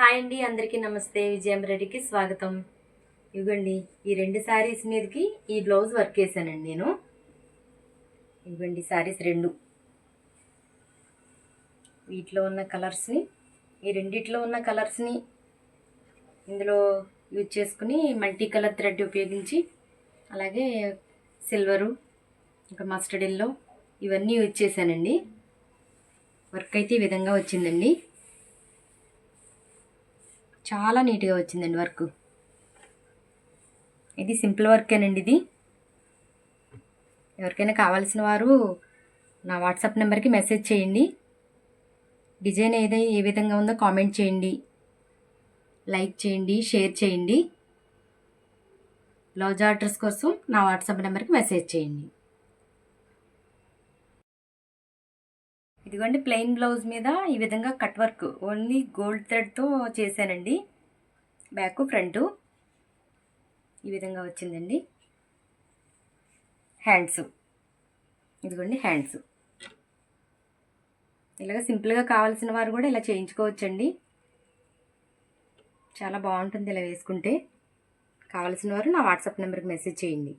Hi అండి అందరికీ నమస్తే. విజయం రెడ్డికి స్వాగతం. ఇవ్వండి ఈ రెండు శారీస్ మీదకి ఈ బ్లౌజ్ వర్క్ వేసానండి నేను. ఇవ్వండి శారీస్ రెండు. వీటిలో ఉన్న కలర్స్ని ఈ రెండిట్లో ఉన్న కలర్స్ని ఇందులో యూజ్ చేసుకుని మల్టీ కలర్ థ్రెడ్ ఉపయోగించి అలాగే సిల్వరు ఇంకా మస్టర్డ్ ఎల్లో ఇవన్నీ యూజ్ చేశానండి. వర్క్ అయితే ఈ విధంగా వచ్చిందండి. చాలా నీట్గా వచ్చిందండి వర్క్. ఇది సింపుల్ వర్కేనండి ఇది. ఎవరికైనా కావాల్సిన వారు నా వాట్సాప్ నెంబర్కి మెసేజ్ చేయండి. డిజైన్ ఏదై ఏ విధంగా ఉందో కామెంట్ చేయండి. లైక్ చేయండి షేర్ చేయండి. బ్లౌజ్ ఆర్డర్స్ కోసం నా వాట్సాప్ నెంబర్కి మెసేజ్ చేయండి. ఇదిగోండి ప్లెయిన్ బ్లౌజ్ మీద ఈ విధంగా కట్ వర్క్ ఓన్లీ గోల్డ్ థ్రెడ్తో చేశానండి. బ్యాక్ ఫ్రంట్ ఈ విధంగా వచ్చిందండి. హ్యాండ్స్ ఇదిగోండి హ్యాండ్స్ ఇలాగ సింపుల్గా కావాల్సిన వారు కూడా ఇలా చేయించుకోవచ్చండి. చాలా బాగుంటుంది ఇలా వేసుకుంటే. కావాల్సిన వారు నా వాట్సాప్ నెంబర్కి మెసేజ్ చేయండి.